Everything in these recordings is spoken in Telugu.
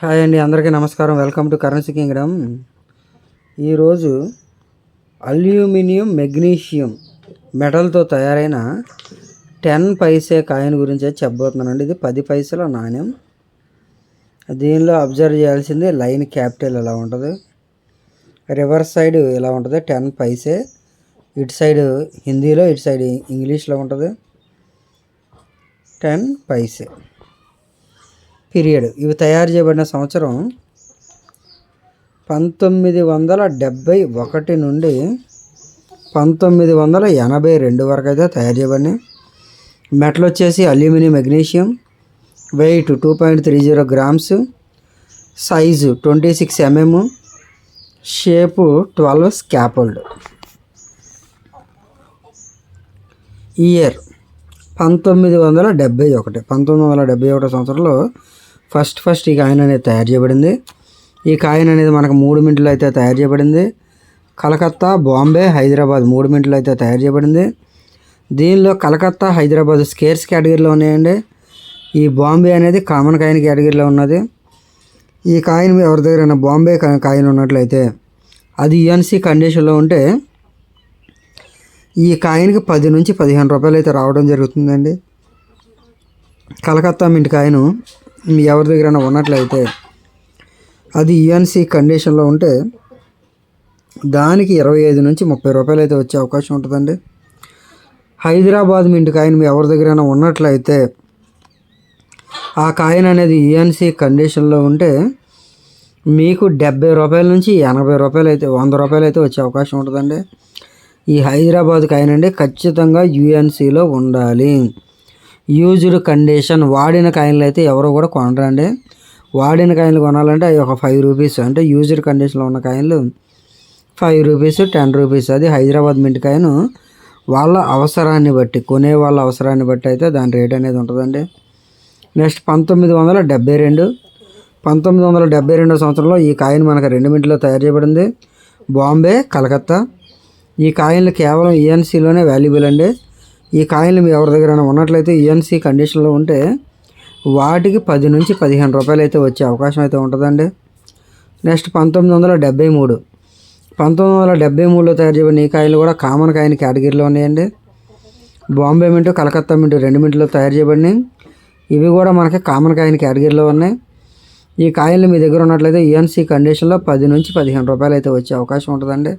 హాయ్ అండి అందరికీ నమస్కారం. Welcome to currency kingdom. ఈరోజు అల్యూమినియం మెగ్నీషియం మెటల్తో తయారైన టెన్ పైసే కాయిన్ గురించి చెప్పబోతున్నానండి. ఇది పది పైసల నాణ్యం. దీనిలో అబ్జర్వ్ చేయాల్సింది లైన్ క్యాపిటల్ ఎలా ఉంటుంది? రివర్స్ సైడ్ ఎలా ఉంటుంది? టెన్ పైసే. ఇటు సైడ్ హిందీలో ఇటు సైడ్ ఇంగ్లీష్లో ఉంటుంది. టెన్ పైసే. పీరియడ్. ఇవి తయారు చేయబడిన సంవత్సరం పంతొమ్మిది వందల డెబ్భై ఒకటి నుండి పంతొమ్మిది వందల ఎనభై రెండు వరకు అయితే తయారు చేయబడినాయి. మెటల్ వచ్చేసి aluminium magnesium weight two point three zero grams size twenty six MM shape twelve scalloped. Year పంతొమ్మిది వందల డెబ్బై ఒకటి పంతొమ్మిది వందల డెబ్భై ఒకటి సంవత్సరంలో ఫస్ట్ ఫస్ట్ ఈ కాయిన్ అనేది తయారు చేయబడింది. ఈ కాయిన్ అనేది మనకు మూడు మింట్లో అయితే తయారు చేయబడింది. కలకత్తా బాంబే హైదరాబాద్ మూడు మింట్లో అయితే తయారు చేయబడింది. దీనిలో కలకత్తా హైదరాబాద్ స్కేర్స్ కేటగిరీలో ఉన్నాయండి. ఈ బాంబే అనేది కామన్ కాయిన్ కేటగిరీలో ఉన్నది. ఈ కాయిన్ ఎవరి దగ్గర బాంబే కాయిన్ ఉన్నట్లయితే అది యుఎన్సీ కండిషన్లో ఉంటే ఈ కాయిన్కి పది నుంచి పదిహేను రూపాయలు అయితే రావడం జరుగుతుందండి. కలకత్తా మింట్ కాయిను మీ ఎవరి దగ్గర ఉన్నట్లయితే అది యుఎన్సీ కండిషన్లో ఉంటే దానికి ఇరవై ఐదు నుంచి ముప్పై రూపాయలు అయితే వచ్చే అవకాశం ఉంటుందండి. హైదరాబాద్ మింట్ కాయిన్ మీ ఎవరి దగ్గర ఉన్నట్లయితే ఆ కాయిన్ అనేది యుఎన్సీ కండిషన్లో ఉంటే మీకు డెబ్బై రూపాయల నుంచి ఎనభై రూపాయలు అయితే వంద రూపాయలు అయితే వచ్చే అవకాశం ఉంటుందండి. ఈ హైదరాబాద్ కాయిన్ అండి ఖచ్చితంగా యుఎన్సీలో ఉండాలి. యూజ్డ్ కండిషన్ వాడిన కాయిన్లు అయితే ఎవరు కూడా కొనరండి. వాడిన కాయిన్లు కొనాలంటే అవి ఒక ఫైవ్ రూపీస్ అంటే యూజ్డ్ కండిషన్లో ఉన్న కాయిన్లు ఫైవ్ రూపీస్ టెన్ రూపీస్ అది హైదరాబాద్ మింట్ కాయిన్. వాళ్ళ అవసరాన్ని బట్టి కొనే వాళ్ళ అవసరాన్ని బట్టి అయితే దాని రేట్ అనేది ఉంటుందండి. నెక్స్ట్ పంతొమ్మిది వందల డెబ్బై రెండు. పంతొమ్మిది వందల డెబ్బై రెండో సంవత్సరంలో ఈ కాయిన్ మనకు రెండు మింట్లో తయారు చేయబడింది. బాంబే కలకత్తా. ఈ కాయిన్లు కేవలం ఈఎన్సీలోనే వాల్యుబుల్ అండి. ఈ కాయిన్లు మీ ఎవరి దగ్గర ఉన్నట్లయితే ఈఎన్సీ కండిషన్లో ఉంటే వాటికి పది నుంచి పదిహేను రూపాయలు అయితే వచ్చే అవకాశం అయితే ఉంటుందండి. నెక్స్ట్ పంతొమ్మిది వందల డెబ్బై మూడు. పంతొమ్మిది వందల డెబ్బై మూడులో తయారు చేయబడిన ఈ కాయిన్లు కూడా కామన్ కాయిన్ కేటగిరీలో ఉన్నాయండి. బాంబే మింటు కలకత్తా మింటు రెండు మింట్లో తయారు చేయబడినాయి. ఇవి కూడా మనకి కామన్ కాయిన్ కేటగిరీలో ఉన్నాయి. ఈ కాయిన్లు మీ దగ్గర ఉన్నట్లయితే ఈఎన్సీ కండిషన్లో పది నుంచి పదిహేను రూపాయలు అయితే వచ్చే అవకాశం ఉంటుందండి.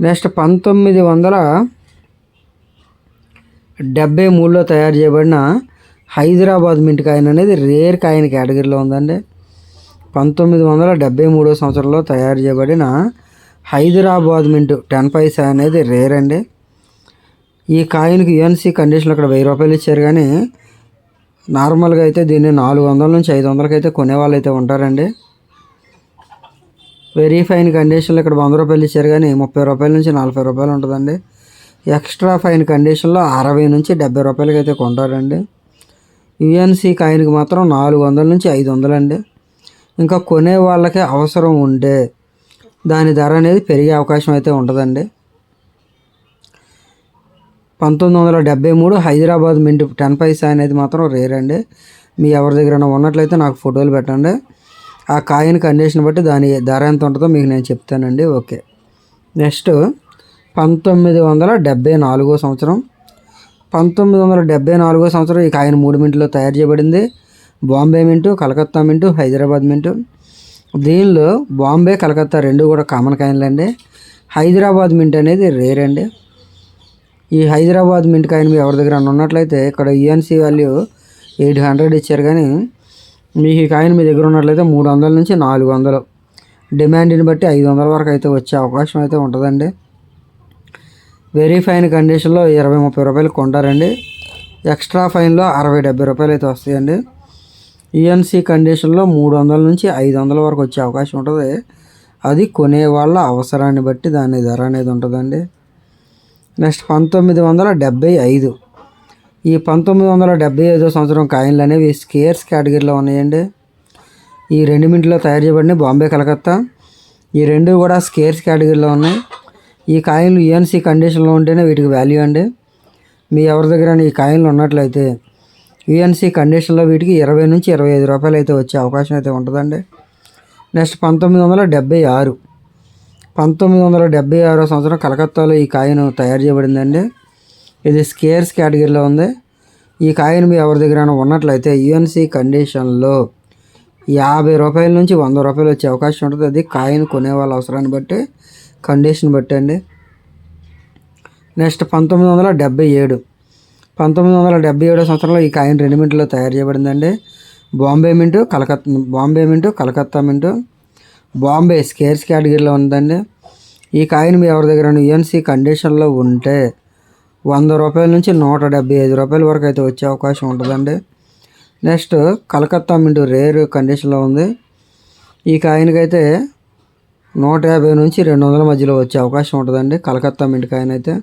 నెక్స్ట్ పంతొమ్మిది వందల డెబ్బై మూడులో తయారు చేయబడిన హైదరాబాద్ మింట్ కాయిన్ అనేది రేర్ కాయిన్ కేటగిరీలో ఉందండి. పంతొమ్మిది వందల డెబ్బై మూడో సంవత్సరంలో తయారు చేయబడిన హైదరాబాద్ మింట్ టెన్ పైసా అనేది రేర్ అండి. ఈ కాయిన్కి యుఎన్సీ కండిషన్లో ఇక్కడ వెయ్యి రూపాయలు ఇచ్చారు కానీ నార్మల్గా అయితే దీన్ని నాలుగు వందల నుంచి ఐదు వందలకి అయితే కొనేవాళ్ళు అయితే ఉంటారండి. వెరీ ఫైన్ కండిషన్లో ఇక్కడ వంద రూపాయలు ఇచ్చారు కానీ ముప్పై రూపాయల నుంచి నలభై రూపాయలు ఉంటుందండి. ఎక్స్ట్రా ఫైన్ కండిషన్లో అరవై నుంచి డెబ్బై రూపాయలకి అయితే కొంటారండి. యుఎన్సి కాయిన్కి మాత్రం నాలుగు వందల నుంచి ఐదు వందలు అండి ఇంకా కొనే వాళ్ళకి అవసరం ఉండే దాని ధర అనేది పెరిగే అవకాశం అయితే ఉంటుందండి పంతొమ్మిది వందల డెబ్బై మూడు హైదరాబాద్ మింట్ టెన్ పైసా అనేది మాత్రం రేర్ అండి. మీ ఎవరి దగ్గర ఉన్నట్లయితే నాకు ఫోటోలు పెట్టండి. ఆ కాయిన్ కండిషన్ బట్టి దాని ధర ఎంత ఉంటుందో మీకు నేను చెప్తానండి. ఓకే. నెక్స్ట్ పంతొమ్మిది వందల డెబ్బై నాలుగో సంవత్సరం. పంతొమ్మిది వందల డెబ్బై నాలుగో సంవత్సరం ఈ కాయిన్ మూడు మింట్లో తయారు చేయబడింది. బాంబే మింటు కలకత్తా మింటు హైదరాబాద్ మింటు. దీనిలో బాంబే కలకత్తా రెండు కూడా కామన్ కాయిన్లు అండి. హైదరాబాద్ మింట్ అనేది రేర్ అండి. ఈ హైదరాబాద్ మింట్ కాయిన్ మీ ఎవరి దగ్గర ఉన్నట్లయితే ఇక్కడ యుఎన్సీ వాల్యూ ఎయిట్ హండ్రెడ్ ఇచ్చారు కానీ మీకు ఈ కాయిన్ మీ దగ్గర ఉన్నట్లయితే మూడు వందల నుంచి నాలుగు వందలు. డిమాండ్ని బట్టి ఐదు వందల వరకు అయితే వచ్చే అవకాశం అయితే ఉంటుందండి. వెరీ ఫైన్ కండిషన్లో ఇరవై ముప్పై రూపాయలు కొంటారండి. ఎక్స్ట్రా ఫైన్లో అరవై డెబ్బై రూపాయలు అయితే వస్తాయండి. ఈఎన్సీ కండిషన్లో మూడు వందల నుంచి ఐదు వందల వరకు వచ్చే అవకాశం ఉంటుంది. అది కొనే వాళ్ళ అవసరాన్ని బట్టి దాని ధర అనేది ఉంటుందండి. నెక్స్ట్ పంతొమ్మిది వందల డెబ్బై ఐదు. ఈ పంతొమ్మిది వందల డెబ్బై ఐదో సంవత్సరం కాయిన్లు అనేవి స్కేర్స్ కేటగిరీలో ఉన్నాయండి. ఈ రెండు మింట్లో తయారు చేయబడిన బాంబే కలకత్తా. ఈ రెండు కూడా స్కేర్స్ కేటగిరీలో ఉన్నాయి. ఈ కాయిన్లు ఈఎన్సీ కండిషన్లో ఉంటేనే వీటికి వాల్యూ అండి. మీ ఎవరి దగ్గర ఈ కాయిన్లు ఉన్నట్లయితే యుఎన్సీ కండిషన్లో వీటికి ఇరవై నుంచి ఇరవై ఐదు రూపాయలు అయితే వచ్చే అవకాశం అయితే ఉంటుందండి. నెక్స్ట్ పంతొమ్మిది వందల డెబ్బై ఆరు. పంతొమ్మిది వందల డెబ్బై ఆరో సంవత్సరం కలకత్తాలో ఈ కాయిన్ తయారు చేయబడిందండి. ఇది స్కేర్స్ కేటగిరీలో ఉంది. ఈ కాయిన్ మీ ఎవరి దగ్గర ఉన్నట్లయితే యుఎన్సీ కండిషన్లో యాభై రూపాయల నుంచి వంద రూపాయలు వచ్చే అవకాశం ఉంటుంది. అది కాయిన్ కొనే వాళ్ళ అవసరాన్ని బట్టి కండిషన్ బట్టి అండి. నెక్స్ట్ పంతొమ్మిది వందల డెబ్బై ఏడు. పంతొమ్మిది వందల డెబ్బై ఏడో సంవత్సరంలో ఈ కాయిన్ రెండు మింట్లో తయారు చేయబడిందండి. Bombay mint Calcutta Bombay mint Calcutta mint Bombay scarce కేటగిరీలో ఉందండి. ఈ కాయిన్ మీ ఎవరి దగ్గర యుఎన్సీ కండిషన్లో ఉంటే వంద రూపాయల నుంచి నూట డెబ్బై ఐదు రూపాయల వరకు అయితే వచ్చే అవకాశం ఉంటుందండి. నెక్స్ట్ కలకత్తా మింటు రేర్ కండిషన్లో ఉంది. ఈ కాయిన్కి అయితే నూట యాభై నుంచి రెండు వందల మధ్యలో వచ్చే అవకాశం ఉంటుందండి. కలకత్తా మింట్ కాయిన్ అయితే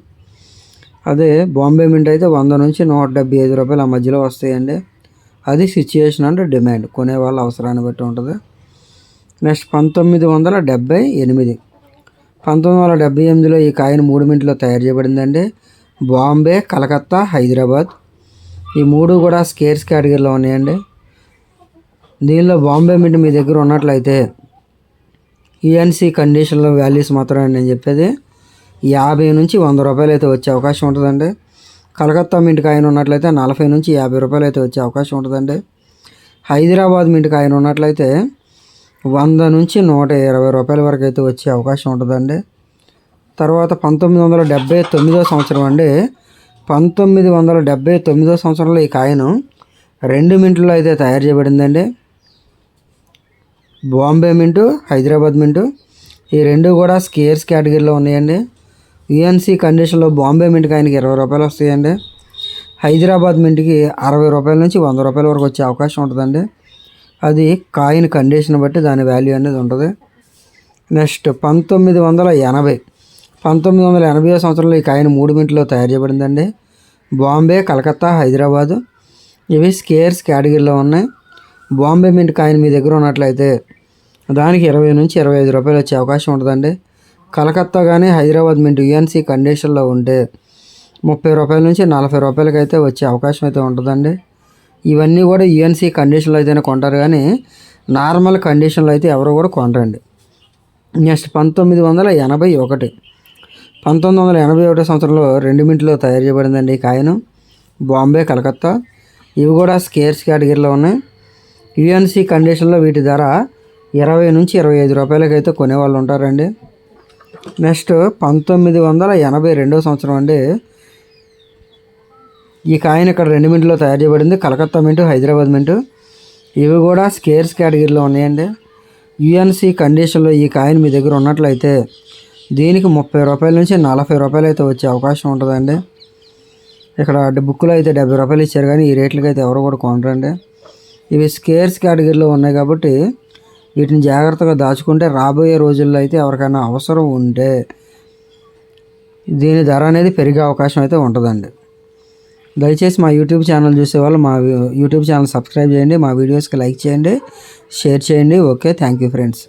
అదే బాంబే మింట్ అయితే వంద నుంచి నూట డెబ్బై ఐదు రూపాయలు ఆ మధ్యలో వస్తాయండి. అది సిచ్యుయేషన్ అండ్ డిమాండ్ కొనే వాళ్ళ అవసరాన్ని బట్టి ఉంటుంది. నెక్స్ట్ పంతొమ్మిది వందల డెబ్బై ఎనిమిది. పంతొమ్మిది వందల డెబ్బై ఎనిమిదిలో ఈ కాయిన్ మూడు మింట్లో తయారు చేయబడిందండి. బాంబే కలకత్తా హైదరాబాద్. ఈ మూడు కూడా స్కేర్స్ కేటగిరీలో ఉన్నాయండి. దీనిలో బాంబే మింట్ మీ దగ్గర ఉన్నట్లయితే యుఎన్సి కండిషన్లో వాల్యూస్ మాత్రమే నేను చెప్పేది. యాభై నుంచి వంద రూపాయలు అయితే వచ్చే అవకాశం ఉంటుందండి. కలకత్తా మింట్ కాయిన్ ఉన్నట్లయితే నలభై నుంచి యాభై రూపాయలు అయితే వచ్చే అవకాశం ఉంటుందండి. హైదరాబాద్ మింట్ కాయిన్ ఉన్నట్లయితే వంద నుంచి నూట ఇరవై రూపాయల వరకు అయితే వచ్చే అవకాశం ఉంటుందండి. తర్వాత పంతొమ్మిది వందల డెబ్బై తొమ్మిదో సంవత్సరం అండి. పంతొమ్మిది వందల డెబ్బై తొమ్మిదో సంవత్సరంలో ఈ కాయిన్ రెండు మింట్లో అయితే తయారు చేయబడిందండి. బాంబే మింటు హైదరాబాద్ మింటు. ఈ రెండు కూడా స్కేర్స్ కేటగిరీలో ఉన్నాయండి. యుఎన్సీ కండిషన్లో బాంబే మింట్కి ఆయనకి ఇరవై రూపాయలు వస్తాయండి. హైదరాబాద్ మింట్కి అరవై రూపాయల నుంచి వంద రూపాయల వరకు వచ్చే అవకాశం ఉంటుందండి. అది కాయిన్ కండిషన్ బట్టి దాని వాల్యూ అనేది ఉంటుంది. నెక్స్ట్ పంతొమ్మిది వందల ఎనభై. పంతొమ్మిది వందల ఎనభై సంవత్సరంలో ఈ కాయిన్ మూడు మింట్లో తయారు చేయబడిందండి. బాంబే కలకత్తా హైదరాబాదు. ఇవి స్కేర్స్ కేటగిరీలో ఉన్నాయి. బాంబే మింట్ కాయిన్ మీ దగ్గర ఉన్నట్లయితే దానికి ఇరవై నుంచి ఇరవై ఐదు రూపాయలు వచ్చే అవకాశం ఉంటుందండి. కలకత్తా కానీ హైదరాబాద్ మీ యుఎన్సీ కండిషన్లో ఉంటే ముప్పై రూపాయల నుంచి నలభై రూపాయలకి అయితే వచ్చే అవకాశం అయితే ఉంటుందండి. ఇవన్నీ కూడా యుఎన్సీ కండిషన్లో అయితేనే కొంటారు కానీ నార్మల్ కండిషన్లో అయితే ఎవరు కూడా కొనరండి. నెక్స్ట్ పంతొమ్మిది వందల ఎనభై ఒకటి. పంతొమ్మిది వందల ఎనభై ఒకటో సంవత్సరంలో రెండు మింట్లో తయారు చేయబడిందండి ఈ కాయను. బాంబే కలకత్తా. ఇవి కూడా స్కేర్స్ కేటగిరీలో ఉన్నాయి. యుఎన్సీ కండిషన్లో వీటి ధర ఇరవై నుంచి ఇరవై ఐదు రూపాయలకి అయితే కొనేవాళ్ళు ఉంటారండి. నెక్స్ట్ పంతొమ్మిది వందల ఎనభై రెండో సంవత్సరం అండి. ఈ కాయిన్ ఇక్కడ రెండు మింట్లో తయారు చేయబడింది. కలకత్తా మింటు హైదరాబాద్ మింటు. ఇవి కూడా స్కేర్స్ కేటగిరీలో ఉన్నాయండి. యుఎన్సి కండిషన్లో ఈ కాయిన్ మీ దగ్గర ఉన్నట్లయితే దీనికి ముప్పై రూపాయల నుంచి నలభై రూపాయలు అయితే వచ్చే అవకాశం ఉంటుందండి. ఇక్కడ బుక్లో అయితే డెబ్బై రూపాయలు ఇచ్చారు కానీ ఈ రేట్లకి అయితే ఎవరు కూడా కొనరండి. ఇవి స్కేర్స్ కేటగిరీలో ఉన్నాయి కాబట్టి వీటిని జాగ్రత్తగా దాచుకుంటే రాబోయే రోజుల్లో అయితే ఎవరికైనా అవసరం ఉంటే దీని ధర అనేది పెరిగే అవకాశం అయితే ఉంటుందండి. దయచేసి మా యూట్యూబ్ ఛానల్ చూసేవాళ్ళు మా యూట్యూబ్ ఛానల్ సబ్స్క్రైబ్ చేయండి మా వీడియోస్కి లైక్ చేయండి షేర్ చేయండి. Okay thank you friends.